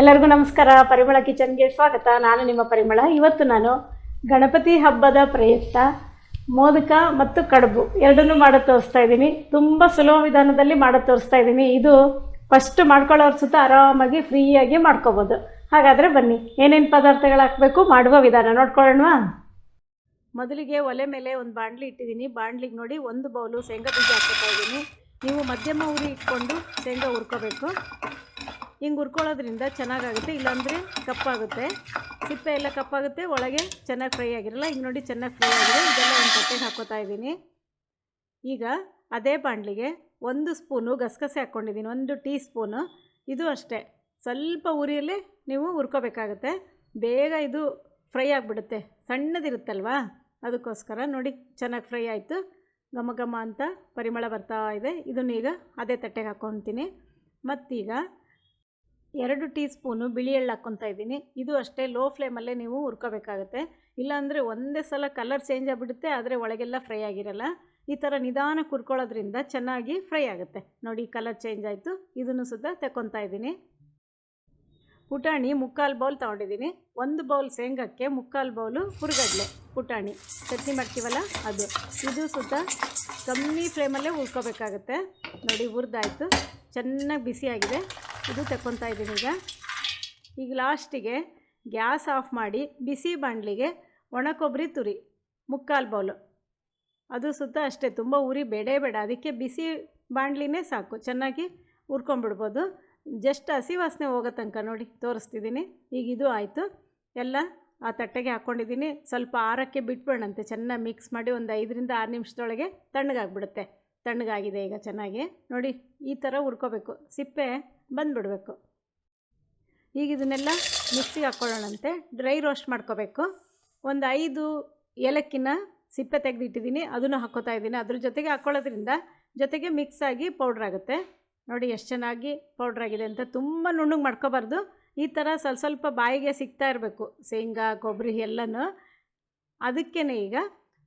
ಎಲ್ಲರಿಗೂ ನಮಸ್ಕಾರ. ಪರಿಮಳ ಕಿಚನ್ಗೆ ಸ್ವಾಗತ. ನಾನು ನಿಮ್ಮ ಪರಿಮಳ. ಇವತ್ತು ನಾನು ಗಣಪತಿ ಹಬ್ಬದ ಪ್ರಯುಕ್ತ, ಮೋದಕ ಮತ್ತು ಕಡುಬು ಎರಡನ್ನೂ ಮಾಡೋದು ತೋರಿಸ್ತಾ ಇದ್ದೀನಿ. ತುಂಬ ಸುಲಭ ವಿಧಾನದಲ್ಲಿ ಮಾಡೋದು ತೋರಿಸ್ತಾ ಇದ್ದೀನಿ. ಇದು ಫಸ್ಟ್ ಮಾಡ್ಕೊಳ್ಳೋರು ಸುತ್ತ ಆರಾಮಾಗಿ ಫ್ರೀಯಾಗಿ ಮಾಡ್ಕೋಬೋದು. ಹಾಗಾದರೆ ಬನ್ನಿ, ಏನೇನು ಪದಾರ್ಥಗಳು ಹಾಕಬೇಕು ಮಾಡುವ ವಿಧಾನ ನೋಡ್ಕೊಳ್ಳೋಣ. ಮೊದಲಿಗೆ ಒಲೆ ಮೇಲೆ ಒಂದು ಬಾಣಲಿ ಇಟ್ಟಿದ್ದೀನಿ. ಬಾಣಲಿಗೆ ನೋಡಿ ಒಂದು ಬೌಲು ಶೇಂಗಾ ಬೀಜ ಹಾಕ್ಕೊತಾ ಇದ್ದೀನಿ. ನೀವು ಮಧ್ಯಮ ಉರಿ ಇಟ್ಕೊಂಡು ಶೇಂಗಾ ಹುರ್ಕೋಬೇಕು. ಹಿಂಗೆ ಹುರ್ಕೊಳ್ಳೋದ್ರಿಂದ ಚೆನ್ನಾಗಾಗುತ್ತೆ, ಇಲ್ಲಾಂದರೆ ಕಪ್ಪಾಗುತ್ತೆ. ಸಿಪ್ಪೆ ಎಲ್ಲ ಕಪ್ಪಾಗುತ್ತೆ, ಒಳಗೆ ಚೆನ್ನಾಗಿ ಫ್ರೈ ಆಗಿರಲ್ಲ, ಹಿಂಗೆ ನೋಡಿ ಚೆನ್ನಾಗಿ ಫ್ರೈ ಆಗಿದೆ. ಇದೆಲ್ಲ ಒಂದು ತಟ್ಟೆಗೆ ಹಾಕ್ಕೋತಾ ಇದ್ದೀನಿ. ಈಗ ಅದೇ ಬಾಣಲಿಗೆ ಒಂದು ಸ್ಪೂನು ಗಸಗಸೆ ಹಾಕ್ಕೊಂಡಿದ್ದೀನಿ, ಒಂದು ಟೀ ಸ್ಪೂನು ಇದು ಅಷ್ಟೇ. ಸ್ವಲ್ಪ ಉರಿಯಲ್ಲಿ ನೀವು ಹುರ್ಕೋಬೇಕಾಗತ್ತೆ. ಬೇಗ ಇದು ಫ್ರೈ ಆಗಿಬಿಡುತ್ತೆ. ಸಣ್ಣದಿರುತ್ತಲ್ವಾ? ಅದಕ್ಕೋಸ್ಕರ ನೋಡಿ, ಚೆನ್ನಾಗಿ ಫ್ರೈ ಆಯಿತು. ಘಮ ಘಮ ಅಂತ ಪರಿಮಳ ಬರ್ತಾ ಇದೆ. ಇದನ್ನ ಈಗ ಅದೇ ತಟ್ಟೆಗೆ ಹಾಕ್ಕೊತೀನಿ ಮತ್ತೀಗ ಎರಡು ಟೀ ಸ್ಪೂನು ಬಿಳಿ ಎಳ್ಳು ಹಾಕ್ಕೊತಾ ಇದ್ದೀನಿ. ಇದು ಅಷ್ಟೇ ಲೋ ಫ್ಲೇಮಲ್ಲೇ ನೀವು ಹುರ್ಕೋಬೇಕಾಗತ್ತೆ. ಇಲ್ಲಾಂದರೆ ಒಂದೇ ಸಲ ಕಲರ್ ಚೇಂಜ್ ಆಗಿಬಿಡುತ್ತೆ, ಆದರೆ ಒಳಗೆಲ್ಲ ಫ್ರೈ ಆಗಿರಲ್ಲ. ಈ ಥರ ನಿಧಾನ ಹುರ್ಕೊಳ್ಳೋದ್ರಿಂದ ಚೆನ್ನಾಗಿ ಫ್ರೈ ಆಗುತ್ತೆ. ನೋಡಿ, ಕಲರ್ ಚೇಂಜ್ ಆಯಿತು. ಇದನ್ನು ಸುತ್ತ ತಗೊತಾ ಇದ್ದೀನಿ. ಪುಟಾಣಿ ಮುಕ್ಕಾಲು ಬೌಲ್ ತೊಗೊಂಡಿದ್ದೀನಿ. ಒಂದು ಬೌಲ್ ಶೇಂಗಕ್ಕೆ ಮುಕ್ಕಾಲು ಬೌಲು ಹುರ್ಗಡ್ಲೆ ಪುಟಾಣಿ. ಚಟ್ನಿ ಮಾಡ್ತೀವಲ್ಲ ಅದು. ಇದು ಸುತ್ತ ಕಮ್ಮಿ ಫ್ಲೇಮಲ್ಲೇ ಹುರ್ಕೋಬೇಕಾಗತ್ತೆ. ನೋಡಿ, ಹುರಿದಾಯ್ತು. ಚೆನ್ನಾಗಿ ಬಿಸಿಯಾಗಿದೆ. ಇದು ತಕ್ಕೊತಾ ಇದ್ದೀನಿ ಈಗ. ಈಗ ಲಾಸ್ಟಿಗೆ ಗ್ಯಾಸ್ ಆಫ್ ಮಾಡಿ ಬಿಸಿ ಬಾಣಲಿಗೆ ಒಣ ಕೊಬ್ಬರಿ ತುರಿ, ಮುಕ್ಕಾಲು ಬೌಲು. ಅದು ಸುತ್ತ ಅಷ್ಟೇ, ತುಂಬ ಉರಿ ಬೇಡೇ ಬೇಡ. ಅದಕ್ಕೆ ಬಿಸಿ ಬಾಣಲಿನೇ ಸಾಕು. ಚೆನ್ನಾಗಿ ಹುರ್ಕೊಂಡ್ಬಿಡ್ಬೋದು ಜಸ್ಟ್ ಹಸಿ ವಾಸನೆ ಹೋಗೋ ತನಕ ನೋಡಿ, ತೋರಿಸ್ತಿದ್ದೀನಿ. ಈಗ ಇದು ಆಯಿತು. ಎಲ್ಲ ಆ ತಟ್ಟೆಗೆ ಹಾಕ್ಕೊಂಡಿದ್ದೀನಿ. ಸ್ವಲ್ಪ ಆರಕ್ಕೆ ಬಿಟ್ಬೇಡಂತೆ ಚೆನ್ನಾಗಿ ಮಿಕ್ಸ್ ಮಾಡಿ ಒಂದು ಐದರಿಂದ ಆರು ನಿಮಿಷದೊಳಗೆ ತಣ್ಣಗಾಗ್ಬಿಡುತ್ತೆ. ತಣ್ಣಗಾಗಿದೆ ಈಗ ಚೆನ್ನಾಗಿ. ನೋಡಿ, ಈ ಥರ ಹುರ್ಕೋಬೇಕು. ಸಿಪ್ಪೆ ಬಂದುಬಿಡ್ಬೇಕು. ಈಗ ಇದನ್ನೆಲ್ಲ ಮಿಕ್ಸಿಗೆ ಹಾಕ್ಕೊಳ್ಳೋಣಂತೆ ಡ್ರೈ ರೋಸ್ಟ್ ಮಾಡ್ಕೋಬೇಕು. ಒಂದು ಐದು ಏಲಕ್ಕಿನ ಸಿಪ್ಪೆ ತೆಗೆದಿಟ್ಟಿದ್ದೀನಿ. ಅದನ್ನು ಹಾಕೋತಾ ಇದ್ದೀನಿ. ಅದ್ರ ಜೊತೆಗೆ ಹಾಕ್ಕೊಳ್ಳೋದ್ರಿಂದ ಜೊತೆಗೆ ಮಿಕ್ಸ್ ಆಗಿ ಪೌಡ್ರ್ ಆಗುತ್ತೆ. ನೋಡಿ ಎಷ್ಟು ಚೆನ್ನಾಗಿ ಪೌಡ್ರ್ ಆಗಿದೆ ಅಂತ ತುಂಬ ನುಣ್ಣಗೆ ಮಾಡ್ಕೋಬಾರ್ದು. ಈ ಥರ ಸ್ವಲ್ಪ ಸ್ವಲ್ಪ ಬಾಯಿಗೆ ಸಿಗ್ತಾ ಇರಬೇಕು. ಶೇಂಗಾ, ಕೊಬ್ಬರಿ ಎಲ್ಲನೂ. ಅದಕ್ಕೇ ಈಗ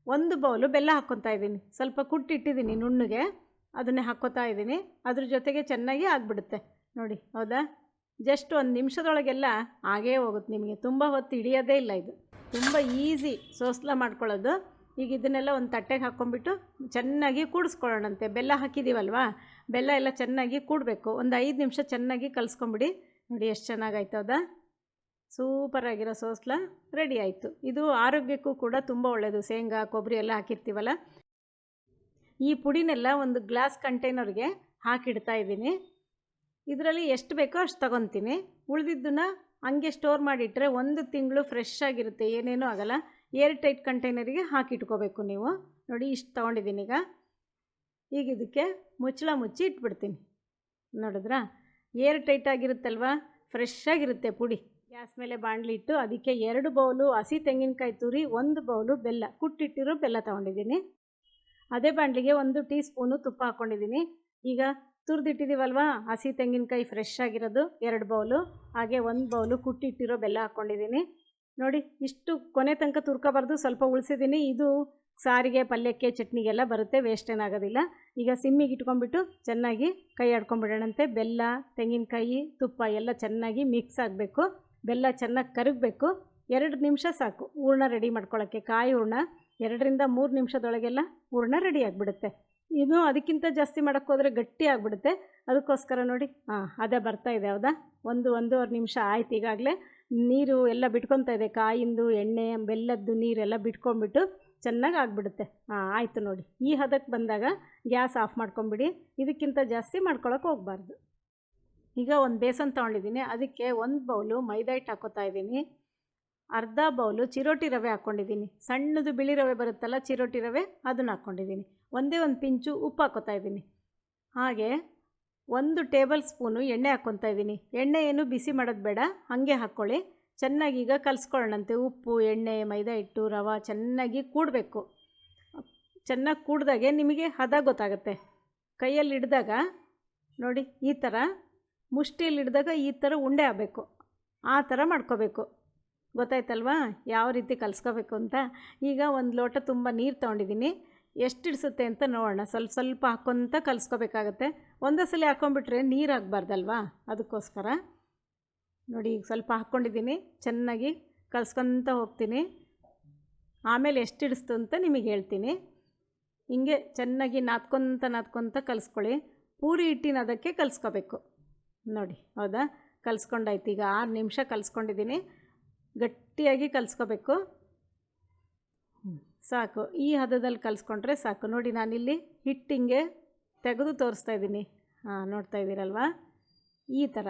ಒಂದು ಬೌಲು ಬೆಲ್ಲ ಹಾಕ್ಕೊತಾ ಇದ್ದೀನಿ. ಸ್ವಲ್ಪ ಕುಟ್ಟಿಟ್ಟಿದ್ದೀನಿ ನುಣ್ಣಗೆ. ಅದನ್ನೇ ಹಾಕ್ಕೋತಾ ಇದ್ದೀನಿ. ಅದ್ರ ಜೊತೆಗೆ ಚೆನ್ನಾಗಿ ಆಗಿಬಿಡುತ್ತೆ. ನೋಡಿ, ಹೌದಾ? ಜಸ್ಟ್ ಒಂದು ನಿಮಿಷದೊಳಗೆಲ್ಲ ಆಗೇ ಹೋಗುತ್ತೆ ನಿಮಗೆ. ತುಂಬ ಹೊತ್ತು ಹಿಡಿಯೋದೇ ಇಲ್ಲ ಇದು. ತುಂಬ ಈಸಿ ಸೋಸ್ಲ ಮಾಡ್ಕೊಳ್ಳೋದು. ಈಗ ಇದನ್ನೆಲ್ಲ ಒಂದು ತಟ್ಟೆಗೆ ಹಾಕ್ಕೊಂಬಿಟ್ಟು ಚೆನ್ನಾಗಿ ಕೂಡಿಸ್ಕೊಳ್ಳೋಣಂತೆ. ಬೆಲ್ಲ ಹಾಕಿದ್ದೀವಲ್ವಾ ಬೆಲ್ಲ ಎಲ್ಲ ಚೆನ್ನಾಗಿ ಕೂಡಬೇಕು. ಒಂದು ಐದು ನಿಮಿಷ ಚೆನ್ನಾಗಿ ಕಲಿಸ್ಕೊಂಬಿಡಿ. ನೋಡಿ ಎಷ್ಟು ಚೆನ್ನಾಗಾಯ್ತು, ಹೌದಾ? ಸೂಪರಾಗಿರೋ ಸೋಸ್ಲ ರೆಡಿ ಆಯಿತು. ಇದು ಆರೋಗ್ಯಕ್ಕೂ ಕೂಡ ತುಂಬ ಒಳ್ಳೆಯದು ಶೇಂಗಾ ಕೊಬ್ಬರಿ ಎಲ್ಲ ಹಾಕಿರ್ತೀವಲ್ಲ? ಈ ಪುಡಿನೆಲ್ಲ ಒಂದು ಗ್ಲಾಸ್ ಕಂಟೈನರ್ಗೆ ಹಾಕಿಡ್ತಾ ಇದ್ದೀನಿ. ಇದರಲ್ಲಿ ಎಷ್ಟು ಬೇಕೋ ಅಷ್ಟು ತಗೊತೀನಿ. ಉಳಿದಿದ್ದನ್ನ ಹಂಗೆ ಸ್ಟೋರ್ ಮಾಡಿಟ್ಟರೆ ಒಂದು ತಿಂಗಳು ಫ್ರೆಶ್ ಆಗಿರುತ್ತೆ, ಏನೇನೂ ಆಗಲ್ಲ. ಏರ್ ಟೈಟ್ ಕಂಟೈನರಿಗೆ ಹಾಕಿಟ್ಕೋಬೇಕು ನೀವು. ನೋಡಿ, ಇಷ್ಟು ತೊಗೊಂಡಿದ್ದೀನಿ ಈಗ. ಈಗ ಇದಕ್ಕೆ ಮುಚ್ಚಳ ಮುಚ್ಚಿ ಇಟ್ಬಿಡ್ತೀನಿ. ನೋಡಿದ್ರಾ? Air tight ಆಗಿರುತ್ತಲ್ವ? ಫ್ರೆಶ್ ಆಗಿರುತ್ತೆ ಪುಡಿ. ಗ್ಯಾಸ್ ಮೇಲೆ ಬಾಣಲಿ ಇಟ್ಟು ಅದಕ್ಕೆ ಎರಡು ಬೌಲು ಹಸಿ ತೆಂಗಿನಕಾಯಿ ತುರಿ, ಒಂದು ಬೌಲು ಬೆಲ್ಲ. ಕುಟ್ಟಿಟ್ಟಿರೋ ಬೆಲ್ಲ ತೊಗೊಂಡಿದ್ದೀನಿ. ಅದೇ ಬಾಣಲಿಗೆ ಒಂದು ಟೀ ಸ್ಪೂನು ತುಪ್ಪ ಹಾಕ್ಕೊಂಡಿದ್ದೀನಿ ಈಗ ತುರಿದಿಟ್ಟಿದ್ದೀವಲ್ವಾ ಹಸಿ ತೆಂಗಿನಕಾಯಿ ಫ್ರೆಶ್ ಆಗಿರೋದು ಎರಡು ಬೌಲು ಹಾಗೆ ಒಂದು ಬೌಲು ಕುಟ್ಟಿಟ್ಟಿರೋ ಬೆಲ್ಲ ಹಾಕ್ಕೊಂಡಿದ್ದೀನಿ ನೋಡಿ, ಇಷ್ಟು ಕೊನೆ ತನಕ ತುರ್ಕೋಬಾರ್ದು, ಸ್ವಲ್ಪ ಉಳಿಸಿದ್ದೀನಿ. ಇದು ಸಾರಿಗೆ, ಪಲ್ಯಕ್ಕೆ, ಚಟ್ನಿಗೆಲ್ಲ ಬರುತ್ತೆ ವೇಸ್ಟ್ ಏನಾಗೋದಿಲ್ಲ. ಈಗ ಸಿಮ್ಮಿಗೆ ಇಟ್ಕೊಂಡ್ಬಿಟ್ಟು ಚೆನ್ನಾಗಿ ಕೈ ಆಡ್ಕೊಂಬಿಡೋಣಂತೆ. ಬೆಲ್ಲ, ತೆಂಗಿನಕಾಯಿ, ತುಪ್ಪ ಎಲ್ಲ ಚೆನ್ನಾಗಿ ಮಿಕ್ಸ್ ಆಗಬೇಕು. ಬೆಲ್ಲ ಚೆನ್ನಾಗಿ ಕರಗಬೇಕು. ಎರಡು ನಿಮಿಷ ಸಾಕು. ಹೂರ್ಣ ರೆಡಿ ಮಾಡ್ಕೊಳ್ಳೋಕ್ಕೆ ಕಾಯಿ ಹೂರ್ಣ ಎರಡರಿಂದ ಮೂರು ನಿಮಿಷದೊಳಗೆಲ್ಲ ಹೂರ್ಣ ರೆಡಿ ಆಗಿಬಿಡುತ್ತೆ. ಇದು ಅದಕ್ಕಿಂತ ಜಾಸ್ತಿ ಮಾಡೋಕ್ಕೆ ಹೋದರೆ ಗಟ್ಟಿ ಆಗಿಬಿಡುತ್ತೆ. ಅದಕ್ಕೋಸ್ಕರ ನೋಡಿ ಹಾಂ ಅದೇ ಬರ್ತಾ ಇದೆ, ಹೌದಾ? ಒಂದು ಒಂದೂವರೆ ನಿಮಿಷ ಆಯ್ತು ಈಗಾಗಲೇ. ನೀರು ಎಲ್ಲ ಬಿಟ್ಕೊತಾ ಇದೆ, ಕಾಯಿಂದು, ಎಣ್ಣೆ, ಬೆಲ್ಲದ್ದು ನೀರೆಲ್ಲ ಬಿಟ್ಕೊಂಡ್ಬಿಟ್ಟು ಚೆನ್ನಾಗಿ ಆಗಿಬಿಡುತ್ತೆ. ಹಾಂ ಆಯಿತು ನೋಡಿ. ಈ ಹದಕ್ಕೆ ಬಂದಾಗ ಗ್ಯಾಸ್ ಆಫ್ ಮಾಡ್ಕೊಂಬಿಡಿ. ಇದಕ್ಕಿಂತ ಜಾಸ್ತಿ ಮಾಡ್ಕೊಳಕ್ಕೆ ಹೋಗಬಾರ್ದು. ಈಗ ಒಂದು ಬೇಸನ್ ತೊಗೊಂಡಿದ್ದೀನಿ. ಅದಕ್ಕೆ ಒಂದು ಬೌಲು ಮೈದಾ ಹಿಟ್ಟು ಹಾಕೋತಾ ಇದ್ದೀನಿ. ಅರ್ಧ ಬೌಲು ಚಿರೋಟಿ ರವೆ ಹಾಕ್ಕೊಂಡಿದ್ದೀನಿ ಸಣ್ಣದು ಬಿಳಿ ರವೆ ಬರುತ್ತಲ್ಲ, ಚಿರೋಟಿ ರವೆ ಅದನ್ನು ಹಾಕ್ಕೊಂಡಿದ್ದೀನಿ ಒಂದೇ ಒಂದು ಪಿಂಚು ಉಪ್ಪು ಹಾಕೋತಾ ಇದ್ದೀನಿ. ಹಾಗೆ ಒಂದು ಟೇಬಲ್ ಸ್ಪೂನು ಎಣ್ಣೆ ಹಾಕ್ಕೊತಾ ಇದ್ದೀನಿ. ಎಣ್ಣೆ ಏನು ಬಿಸಿ ಮಾಡೋದು ಬೇಡ, ಹಾಗೆ ಹಾಕ್ಕೊಳ್ಳಿ. ಚೆನ್ನಾಗಿ ಈಗ ಕಲಿಸ್ಕೊಳ್ಳೋಣಂತೆ. ಉಪ್ಪು, ಎಣ್ಣೆ, ಮೈದಾ ಹಿಟ್ಟು, ರವೆ ಚೆನ್ನಾಗಿ ಕೂಡಬೇಕು. ಚೆನ್ನಾಗಿ ಕೂಡಿದಾಗೆ ನಿಮಗೆ ಹದ ಗೊತ್ತಾಗುತ್ತೆ. ಕೈಯಲ್ಲಿ ಹಿಡ್ದಾಗ ನೋಡಿ ಈ ಥರ, ಮುಷ್ಟಿಯಲ್ಲಿ ಹಿಡ್ದಾಗ ಈ ಥರ ಉಂಡೆ ಆಗಬೇಕು ಆ ಥರ ಮಾಡ್ಕೋಬೇಕು. ಗೊತ್ತಾಯ್ತಲ್ವಾ? ಯಾವ ರೀತಿ ಕಲಿಸ್ಕೋಬೇಕು ಅಂತ? ಈಗ ಒಂದು ಲೋಟ ತುಂಬ ನೀರು ತೊಗೊಂಡಿದ್ದೀನಿ. ಎಷ್ಟು ಇಡಿಸುತ್ತೆ ಅಂತ ನೋಡೋಣ. ಸ್ವಲ್ಪ ಸ್ವಲ್ಪ ಹಾಕ್ಕೊತ ಕಲಿಸ್ಕೋಬೇಕಾಗತ್ತೆ. ಒಂದೇ ಸಲ ಹಾಕ್ಕೊಂಬಿಟ್ರೆ ನೀರು ಹಾಕ್ಬಾರ್ದಲ್ವಾ ಅದಕ್ಕೋಸ್ಕರ. ನೋಡಿ, ಈಗ ಸ್ವಲ್ಪ ಹಾಕ್ಕೊಂಡಿದ್ದೀನಿ. ಚೆನ್ನಾಗಿ ಕಲಿಸ್ಕೊತ ಹೋಗ್ತೀನಿ. ಆಮೇಲೆ ಎಷ್ಟು ಹಿಡಿಸ್ತು ಅಂತ ನಿಮಗೆ ಹೇಳ್ತೀನಿ. ಹಿಂಗೆ ಚೆನ್ನಾಗಿ ನಾದ್ಕೊತ ನಾದ್ಕೊತ ಕಲಿಸ್ಕೊಳ್ಳಿ. ಪೂರಿ ಹಿಟ್ಟಿನ ಅದಕ್ಕೆ ಕಲಿಸ್ಕೋಬೇಕು. ನೋಡಿ, ಹೌದಾ? ಕಲಿಸ್ಕೊಂಡಾಯ್ತು. ಈಗ ಆರು ನಿಮಿಷ ಕಲಿಸ್ಕೊಂಡಿದ್ದೀನಿ. ಗಟ್ಟಿಯಾಗಿ ಕಲಿಸ್ಕೋಬೇಕು. ಸಾಕು. ಈ ಹದದಲ್ಲಿ ಕಲಿಸ್ಕೊಂಡ್ರೆ ಸಾಕು. ನೋಡಿ, ನಾನಿಲ್ಲಿ ಹಿಟ್ಟಿಂಗೆ ತೆಗೆದು ತೋರಿಸ್ತಾ ಇದ್ದೀನಿ. ಹಾಂ, ನೋಡ್ತಾ ಇದ್ದೀರಲ್ವಾ? ಈ ಥರ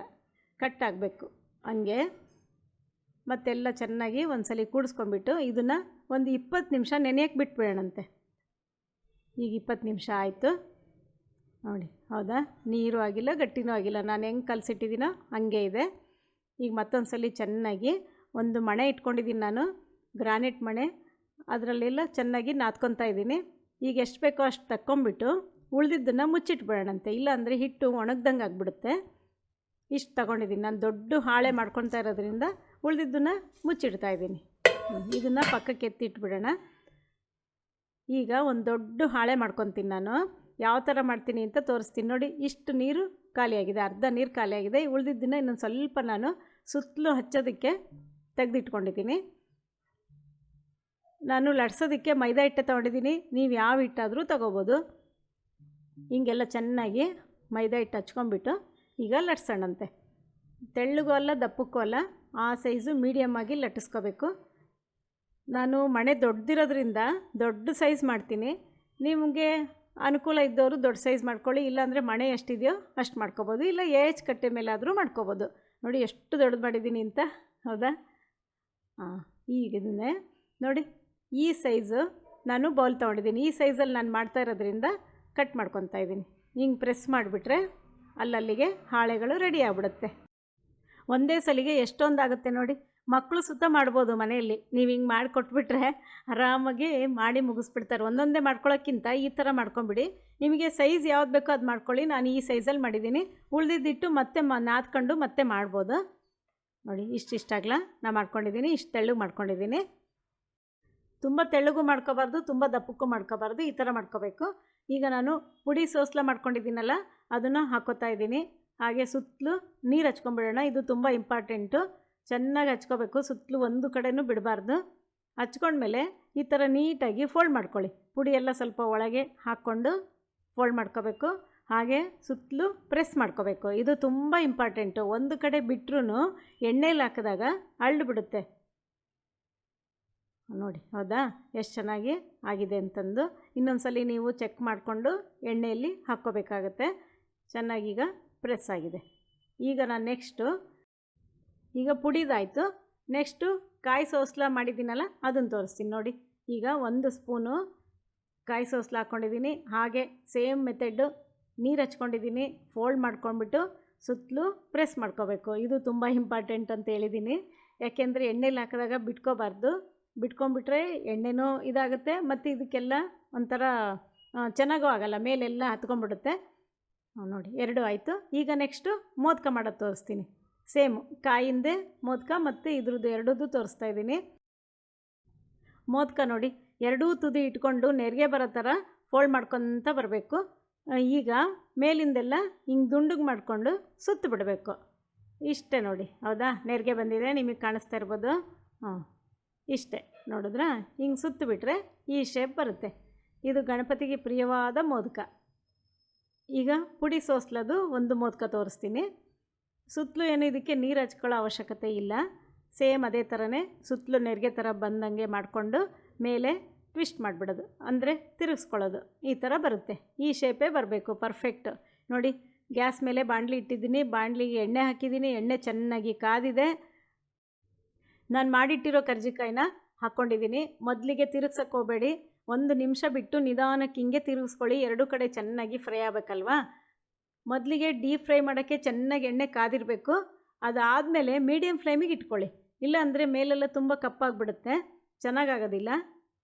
ಕಟ್ ಆಗಬೇಕು. ಹಂಗೆ ಮತ್ತೆಲ್ಲ ಚೆನ್ನಾಗಿ ಒಂದ್ಸಲಿ ಕೂಡಿಸ್ಕೊಂಬಿಟ್ಟು ಇದನ್ನು ಒಂದು ಇಪ್ಪತ್ತು ನಿಮಿಷ ನೆನೆಯಕ್ಕೆ ಬಿಟ್ಬಿಡೋಣಂತೆ. ಈಗ ಇಪ್ಪತ್ತು ನಿಮಿಷ ಆಯಿತು. ನೋಡಿ, ಹೌದಾ? ನೀರು ಆಗಿಲ್ಲ, ಗಟ್ಟಿನೂ ಆಗಿಲ್ಲ. ನಾನು ಹೆಂಗೆ ಕಲಸಿಟ್ಟಿದ್ದೀನೋ ಹಂಗೆ ಇದೆ. ಈಗ ಮತ್ತೊಂದು ಸಲ ಚೆನ್ನಾಗಿ ಒಂದು ಮಣೆ ಇಟ್ಕೊಂಡಿದ್ದೀನಿ ನಾನು. ಗ್ರಾನೈಟ್ ಮಣೆ. ಅದರಲ್ಲೆಲ್ಲ ಚೆನ್ನಾಗಿ ನಾದ್ಕೊತಾ ಇದ್ದೀನಿ. ಈಗ ಎಷ್ಟು ಬೇಕೋ ಅಷ್ಟು ತಕ್ಕೊಂಬಿಟ್ಟು ಉಳಿದಿದ್ದನ್ನು ಮುಚ್ಚಿಟ್ಬಿಡೋಣಂತೆ. ಇಲ್ಲಾಂದರೆ ಹಿಟ್ಟು ಒಣಗ್ದಂಗೆ ಆಗಿಬಿಡುತ್ತೆ. ಇಷ್ಟು ತಗೊಂಡಿದ್ದೀನಿ. ನಾನು ದೊಡ್ಡ ಹಾಳೆ ಮಾಡ್ಕೊತಾ ಇರೋದ್ರಿಂದ ಉಳಿದಿದ್ದನ್ನು ಮುಚ್ಚಿಡ್ತಾ ಇದ್ದೀನಿ. ಇದನ್ನು ಪಕ್ಕಕ್ಕೆ ಎತ್ತಿಟ್ಬಿಡೋಣ. ಈಗ ಒಂದು ದೊಡ್ಡ ಹಾಳೆ ಮಾಡ್ಕೊತೀನಿ ನಾನು. ಯಾವ ಥರ ಮಾಡ್ತೀನಿ ಅಂತ ತೋರಿಸ್ತೀನಿ. ನೋಡಿ, ಇಷ್ಟು ನೀರು ಖಾಲಿಯಾಗಿದೆ. ಅರ್ಧ ನೀರು ಖಾಲಿಯಾಗಿದೆ. ಉಳಿದಿದ್ದನ್ನು ಇನ್ನೊಂದು ಸ್ವಲ್ಪ ನಾನು ಸುತ್ತಲೂ ಹಚ್ಚೋದಕ್ಕೆ ತೆಗೆದಿಟ್ಕೊಂಡಿದ್ದೀನಿ. ನಾನು ಲಟ್ಸೋದಕ್ಕೆ ಮೈದಾ ಹಿಟ್ಟೆ ತೊಗೊಂಡಿದ್ದೀನಿ. ನೀವು ಯಾವ ಹಿಟ್ಟಾದರೂ ತೊಗೋಬೋದು. ಹಿಂಗೆಲ್ಲ ಚೆನ್ನಾಗಿ ಮೈದಾ ಹಿಟ್ಟು ಹಚ್ಕೊಂಬಿಟ್ಟು ಈಗ ಲಟ್ಸೋಣಂತೆ. ತೆಳ್ಳಗೂ ಅಲ್ಲ, ದಪ್ಪಕ್ಕೂ ಅಲ್ಲ, ಆ ಸೈಜು ಮೀಡಿಯಮ್ ಆಗಿ ಲಟ್ಟಿಸ್ಕೋಬೇಕು. ನಾನು ಮಣೆ ದೊಡ್ಡದಿರೋದ್ರಿಂದ ದೊಡ್ಡ ಸೈಜ್ ಮಾಡ್ತೀನಿ. ನಿಮಗೆ ಅನುಕೂಲ ಇದ್ದವರು ದೊಡ್ಡ ಸೈಜ್ ಮಾಡ್ಕೊಳ್ಳಿ, ಇಲ್ಲಾಂದರೆ ಮಣೆ ಎಷ್ಟಿದೆಯೋ ಅಷ್ಟು ಮಾಡ್ಕೊಬೋದು. ಇಲ್ಲ ಏಜ್ ಕಟ್ಟೆ ಮೇಲಾದರೂ ಮಾಡ್ಕೋಬೋದು. ನೋಡಿ ಎಷ್ಟು ದೊಡ್ಡದು ಮಾಡಿದ್ದೀನಿ ಅಂತ. ಹೌದಾ? ಹಾಂ ಈಗ ನೋಡಿ. ಈ ಸೈಜು ನಾನು ಬೌಲ್ ತೊಗೊಂಡಿದ್ದೀನಿ. ಈ ಸೈಜಲ್ಲಿ ನಾನು ಮಾಡ್ತಾ ಇರೋದ್ರಿಂದ ಕಟ್ ಮಾಡ್ಕೊತಾ ಇದ್ದೀನಿ. ಹಿಂಗೆ ಪ್ರೆಸ್ ಮಾಡಿಬಿಟ್ರೆ ಅಲ್ಲಲ್ಲಿಗೆ ಹಾಳೆಗಳು ರೆಡಿ ಆಗ್ಬಿಡುತ್ತೆ. ಒಂದೇ ಸಲಿಗೆ ಎಷ್ಟೊಂದಾಗುತ್ತೆ ನೋಡಿ. ಮಕ್ಕಳು ಸುತ್ತ ಮಾಡ್ಬೋದು ಮನೆಯಲ್ಲಿ. ನೀವು ಹಿಂಗೆ ಮಾಡಿಕೊಟ್ಬಿಟ್ರೆ ಆರಾಮಾಗಿ ಮಾಡಿ ಮುಗಿಸ್ಬಿಡ್ತಾರೆ. ಒಂದೊಂದೇ ಮಾಡ್ಕೊಳ್ಳೋಕ್ಕಿಂತ ಈ ಥರ ಮಾಡ್ಕೊಂಬಿಡಿ. ನಿಮಗೆ ಸೈಜ್ ಯಾವ್ದು ಬೇಕೋ ಅದು ಮಾಡ್ಕೊಳ್ಳಿ. ನಾನು ಈ ಸೈಜಲ್ಲಿ ಮಾಡಿದ್ದೀನಿ. ಉಳಿದಿದ್ದಿಟ್ಟು ಮತ್ತೆ ಮ, ನಾದ್ಕೊಂಡು ಮತ್ತೆ ಮಾಡ್ಬೋದು. ನೋಡಿ, ಇಷ್ಟಿಷ್ಟಾಗಲ ನಾನು ಮಾಡ್ಕೊಂಡಿದ್ದೀನಿ. ಇಷ್ಟು ತೆಳ್ಳಗೆ ಮಾಡ್ಕೊಂಡಿದ್ದೀನಿ. ತುಂಬ ತೆಳ್ಳಗೂ ಮಾಡ್ಕೋಬಾರ್ದು, ತುಂಬ ದಪ್ಪಕ್ಕೂ ಮಾಡ್ಕೋಬಾರ್ದು, ಈ ಥರ ಮಾಡ್ಕೋಬೇಕು. ಈಗ ನಾನು ಪುಡಿ ಸೋಸ್ಲ ಮಾಡ್ಕೊಂಡಿದ್ದೀನಲ್ಲ, ಅದನ್ನು ಹಾಕೋತಾ ಇದ್ದೀನಿ. ಹಾಗೆ ಸುತ್ತಲೂ ನೀರು ಹಚ್ಕೊಂಬಿಡೋಣ, ಇದು ತುಂಬ ಇಂಪಾರ್ಟೆಂಟು. ಚೆನ್ನಾಗಿ ಹಚ್ಕೋಬೇಕು, ಸುತ್ತಲೂ ಒಂದು ಕಡೆನೂ ಬಿಡಬಾರ್ದು. ಹಚ್ಕೊಂಡ್ಮೇಲೆ ಈ ಥರ ನೀಟಾಗಿ ಫೋಲ್ಡ್ ಮಾಡ್ಕೊಳ್ಳಿ. ಪುಡಿ ಎಲ್ಲ ಸ್ವಲ್ಪ ಒಳಗೆ ಹಾಕ್ಕೊಂಡು ಫೋಲ್ಡ್ ಮಾಡ್ಕೋಬೇಕು. ಹಾಗೆ ಸುತ್ತಲೂ ಪ್ರೆಸ್ ಮಾಡ್ಕೋಬೇಕು. ಇದು ತುಂಬ ಇಂಪಾರ್ಟೆಂಟು. ಒಂದು ಕಡೆ ಬಿಟ್ಟರೂ ಎಣ್ಣೆಲಿ ಹಾಕಿದಾಗ ಅಳ್ಳು ಬಿಡುತ್ತೆ. ನೋಡಿ, ಹೌದಾ? ಎಷ್ಟು ಚೆನ್ನಾಗಿ ಆಗಿದೆ ಅಂತಂದು. ಇನ್ನೊಂದು ಸಲ ನೀವು ಚೆಕ್ ಮಾಡಿಕೊಂಡು ಎಣ್ಣೆಯಲ್ಲಿ ಹಾಕ್ಕೋಬೇಕಾಗತ್ತೆ. ಚೆನ್ನಾಗೀಗ ಪ್ರೆಸ್ ಆಗಿದೆ. ಈಗ ನಾನು ನೆಕ್ಸ್ಟು ಈಗ ಪುಡಿದಾಯಿತು. ನೆಕ್ಸ್ಟು ಕಾಯಿ ಸೋಸ್ಲ ಮಾಡಿದ್ದೀನಲ್ಲ ಅದನ್ನು ತೋರಿಸ್ತೀನಿ ನೋಡಿ. ಈಗ ಒಂದು ಸ್ಪೂನು ಕಾಯಿ ಸೋಸ್ಲ ಹಾಕ್ಕೊಂಡಿದ್ದೀನಿ. ಹಾಗೆ ಸೇಮ್ ಮೆಥಡ್ಡು ನೀರು ಹಚ್ಕೊಂಡಿದ್ದೀನಿ. ಫೋಲ್ಡ್ ಮಾಡ್ಕೊಂಡ್ಬಿಟ್ಟು ಸುತ್ತಲೂ ಪ್ರೆಸ್ ಮಾಡ್ಕೋಬೇಕು. ಇದು ತುಂಬ ಇಂಪಾರ್ಟೆಂಟ್ ಅಂತ ಹೇಳಿದ್ದೀನಿ. ಯಾಕೆಂದರೆ ಎಣ್ಣೆಲಿ ಹಾಕಿದಾಗ ಬಿಟ್ಕೋಬಾರ್ದು. ಬಿಟ್ಕೊಂಡ್ಬಿಟ್ರೆ ಎಣ್ಣೆನೂ ಇದಾಗುತ್ತೆ, ಮತ್ತು ಇದಕ್ಕೆಲ್ಲ ಒಂಥರ ಚೆನ್ನಾಗೂ ಆಗಲ್ಲ, ಮೇಲೆಲ್ಲ ಹತ್ಕೊಂಡ್ಬಿಡುತ್ತೆ. ನೋಡಿ, ಎರಡು ಆಯಿತು. ಈಗ ನೆಕ್ಸ್ಟು ಮೋದಕ ಮಾಡೋದು ತೋರಿಸ್ತೀನಿ. ಸೇಮ್ ಕಾಯಿಂದೆ ಮೋದಕ ಮತ್ತು ಇದ್ರದ್ದು ಎರಡದ್ದು ತೋರಿಸ್ತಾ ಇದ್ದೀನಿ. ಮೋದಕ ನೋಡಿ, ಎರಡೂ ತುದಿ ಇಟ್ಕೊಂಡು ನೆರಿಗೆ ಬರೋ ಥರ ಫೋಲ್ಡ್ ಮಾಡ್ಕೊತ ಬರಬೇಕು. ಈಗ ಮೇಲಿಂದೆಲ್ಲ ಹಿಂಗೆ ದುಂಡುಗೆ ಮಾಡಿಕೊಂಡು ಸುತ್ತು ಬಿಡಬೇಕು. ಇಷ್ಟೇ ನೋಡಿ. ಹೌದಾ? ನೆರಿಗೆ ಬಂದಿದೆ, ನಿಮಗೆ ಕಾಣಿಸ್ತಾ ಇರ್ಬೋದು. ಹಾಂ ಇಷ್ಟೇ ನೋಡಿದ್ರಾ? ಹಿಂಗೆ ಸುತ್ತು ಬಿಟ್ಟರೆ ಈ ಶೇಪ್ ಬರುತ್ತೆ. ಇದು ಗಣಪತಿಗೆ ಪ್ರಿಯವಾದ ಮೋದಕ. ಈಗ ಪುಡಿ ಸೋಸ್ಲದು ಒಂದು ಮೋದಕ ತೋರಿಸ್ತೀನಿ. ಸುತ್ತಲೂ ಏನು ಇದಕ್ಕೆ ನೀರು ಹಚ್ಕೊಳ್ಳೋ ಅವಶ್ಯಕತೆ ಇಲ್ಲ. ಸೇಮ್ ಅದೇ ಥರನೇ ಸುತ್ತಲೂ ನೆರಿಗೆ ಥರ ಬಂದಂಗೆ ಮಾಡಿಕೊಂಡು ಮೇಲೆ ಟ್ವಿಸ್ಟ್ ಮಾಡಿಬಿಡೋದು. ಅಂದರೆ ತಿರುಗಿಸ್ಕೊಳ್ಳೋದು. ಈ ಥರ ಬರುತ್ತೆ. ಈ ಶೇಪೇ ಬರಬೇಕು ಪರ್ಫೆಕ್ಟ್ ನೋಡಿ, ಗ್ಯಾಸ್ ಮೇಲೆ ಬಾಣಲಿ ಇಟ್ಟಿದ್ದೀನಿ, ಬಾಣಲಿಗೆ ಎಣ್ಣೆ ಹಾಕಿದ್ದೀನಿ, ಎಣ್ಣೆ ಚೆನ್ನಾಗಿ ಕಾದಿದೆ. ನಾನು ಮಾಡಿಟ್ಟಿರೋ ಕರ್ಜಿಕಾಯಿನ ಹಾಕ್ಕೊಂಡಿದ್ದೀನಿ ಮೊದಲಿಗೆ ತಿರುಗ್ಸಕ್ಕೆ ಹೋಗಬೇಡಿ. ಒಂದು ನಿಮಿಷ ಬಿಟ್ಟು ನಿಧಾನಕ್ಕೆ ಹಿಂಗೆ ತಿರುಗಿಸ್ಕೊಳ್ಳಿ. ಎರಡು ಕಡೆ ಚೆನ್ನಾಗಿ ಫ್ರೈ ಆಗಬೇಕಲ್ವಾ? ಮೊದಲಿಗೆ ಡೀಪ್ ಫ್ರೈ ಮಾಡೋಕ್ಕೆ ಚೆನ್ನಾಗಿ ಎಣ್ಣೆ ಕಾದಿರಬೇಕು. ಅದಾದಮೇಲೆ ಮೀಡಿಯಮ್ ಫ್ಲೇಮಿಗೆ ಇಟ್ಕೊಳ್ಳಿ. ಇಲ್ಲ ಅಂದರೆ ಮೇಲೆಲ್ಲ ತುಂಬ ಕಪ್ಪಾಗಿಬಿಡುತ್ತೆ. ಚೆನ್ನಾಗಾಗೋದಿಲ್ಲ.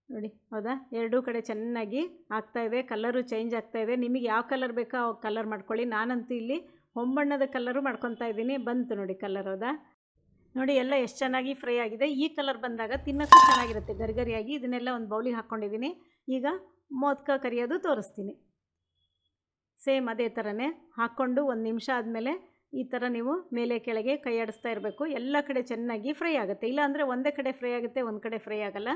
ನೋಡಿ, ಹೌದಾ? ಎರಡೂ ಕಡೆ ಚೆನ್ನಾಗಿ ಆಗ್ತಾಯಿದೆ ಕಲರು ಚೇಂಜ್ ಆಗ್ತಾಯಿದೆ ನಿಮಗೆ ಯಾವ ಕಲರ್ ಬೇಕೋ ಆ ಕಲರ್ ಮಾಡ್ಕೊಳ್ಳಿ. ನಾನಂತೂ ಇಲ್ಲಿ ಹೊಂಬಣ್ಣದ ಕಲರು ಮಾಡ್ಕೊತಾ ಇದ್ದೀನಿ. ಬಂತು ನೋಡಿ ಕಲರ್, ಹೌದಾ? ನೋಡಿ, ಎಲ್ಲ ಎಷ್ಟು ಚೆನ್ನಾಗಿ ಫ್ರೈ ಆಗಿದೆ. ಈ ಕಲರ್ ಬಂದಾಗ ತಿನ್ನೋಕ್ಕೂ ಚೆನ್ನಾಗಿರುತ್ತೆ. ಗರಿಗರಿಯಾಗಿ ಇದನ್ನೆಲ್ಲ ಒಂದು ಬೌಲಿಗೆ ಹಾಕ್ಕೊಂಡಿದ್ದೀನಿ ಈಗ ಮೋದಕ ಕರಿಯೋದು ತೋರಿಸ್ತೀನಿ. ಸೇಮ್ ಅದೇ ಥರನೇ ಹಾಕ್ಕೊಂಡು ಒಂದು ನಿಮಿಷ ಆದಮೇಲೆ ಈ ಥರ ನೀವು ಮೇಲೆ ಕೆಳಗೆ ಕೈ ಆಡಿಸ್ತಾ ಇರಬೇಕು. ಎಲ್ಲ ಕಡೆ ಚೆನ್ನಾಗಿ ಫ್ರೈ ಆಗುತ್ತೆ. ಇಲ್ಲಾಂದರೆ ಒಂದೇ ಕಡೆ ಫ್ರೈ ಆಗುತ್ತೆ, ಒಂದು ಕಡೆ ಫ್ರೈ ಆಗೋಲ್ಲ.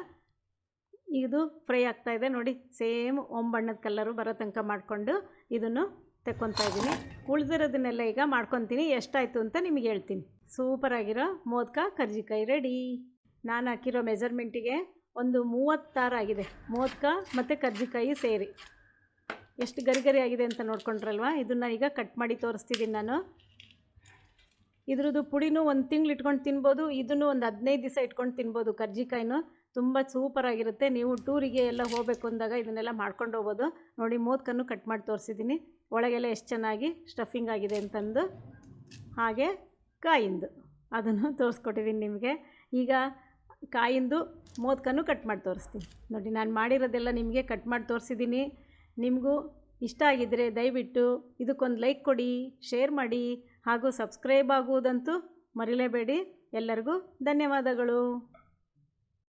ಇದು ಫ್ರೈ ಆಗ್ತಾ ಇದೆ. ನೋಡಿ, ಸೇಮ್ ಒಂಬಣ್ಣದ ಕಲ್ಲರು ಬರೋ ತನಕ ಮಾಡಿಕೊಂಡು ಇದನ್ನು ತೆಕ್ಕೊತಾ ಇದ್ದೀನಿ. ಉಳಿದಿರೋದನ್ನೆಲ್ಲ ಈಗ ಮಾಡ್ಕೊತೀನಿ. ಎಷ್ಟಾಯಿತು ಅಂತ ನಿಮಗೆ ಹೇಳ್ತೀನಿ. ಸೂಪರಾಗಿರೋ ಮೋದಕ ಕರ್ಜಿಕಾಯಿ ರೆಡಿ. ನಾನು ಹಾಕಿರೋ ಮೆಜರ್ಮೆಂಟಿಗೆ ಒಂದು ಮೂವತ್ತಾರು ಆಗಿದೆ. ಮೋದಕ ಮತ್ತು ಕರ್ಜಿಕಾಯಿ ಸೇರಿ. ಎಷ್ಟು ಗರಿ ಗರಿ ಆಗಿದೆ ಅಂತ ನೋಡ್ಕೊಂಡ್ರಲ್ವಾ? ಇದನ್ನು ಈಗ ಕಟ್ ಮಾಡಿ ತೋರಿಸ್ತಿದ್ದೀನಿ ನಾನು. ಇದ್ರದ್ದು ಪುಡಿನೂ ಒಂದು ತಿಂಗ್ಳು ಇಟ್ಕೊಂಡು ತಿನ್ಬೋದು, ಇದನ್ನು ಒಂದು ಹದಿನೈದು ದಿವಸ ಇಟ್ಕೊಂಡು ತಿನ್ಬೋದು ಕರ್ಜಿಕಾಯಿನೂ. ತುಂಬ ಸೂಪರಾಗಿರುತ್ತೆ ನೀವು ಟೂರಿಗೆ ಎಲ್ಲ ಹೋಗಬೇಕು ಅಂದಾಗ ಇದನ್ನೆಲ್ಲ ಮಾಡ್ಕೊಂಡು ಹೋಗ್ಬೋದು. ನೋಡಿ ಮೋದಕನ್ನು ಕಟ್ ಮಾಡಿ ತೋರಿಸಿದ್ದೀನಿ ಒಳಗೆಲ್ಲ ಎಷ್ಟು ಚೆನ್ನಾಗಿ ಸ್ಟಫಿಂಗ್ ಆಗಿದೆ ಅಂತಂದು. ಹಾಗೆ ಕಾಯಿಂದು. ಅದನ್ನು ತೋರಿಸ್ಕೊಟ್ಟಿದ್ದೀನಿ ನಿಮಗೆ. ಈಗ ಕಾಯಿಂದು ಮೋದಕನ್ನು ಕಟ್ ಮಾಡಿ ತೋರಿಸ್ತೀನಿ. ನೋಡಿ, ನಾನು ಮಾಡಿರೋದೆಲ್ಲ ನಿಮಗೆ ಕಟ್ ಮಾಡಿ ತೋರಿಸಿದ್ದೀನಿ ನಿಮಗೂ ಇಷ್ಟ ಆಗಿದ್ದರೆ ದಯವಿಟ್ಟು ಇದಕ್ಕೊಂದು ಲೈಕ್ ಕೊಡಿ ಶೇರ್ ಮಾಡಿ ಹಾಗೂ ಸಬ್ಸ್ಕ್ರೈಬ್ ಆಗುವುದಂತೂ ಮರಿಲೇಬೇಡಿ. ಎಲ್ಲರಿಗೂ ಧನ್ಯವಾದಗಳು.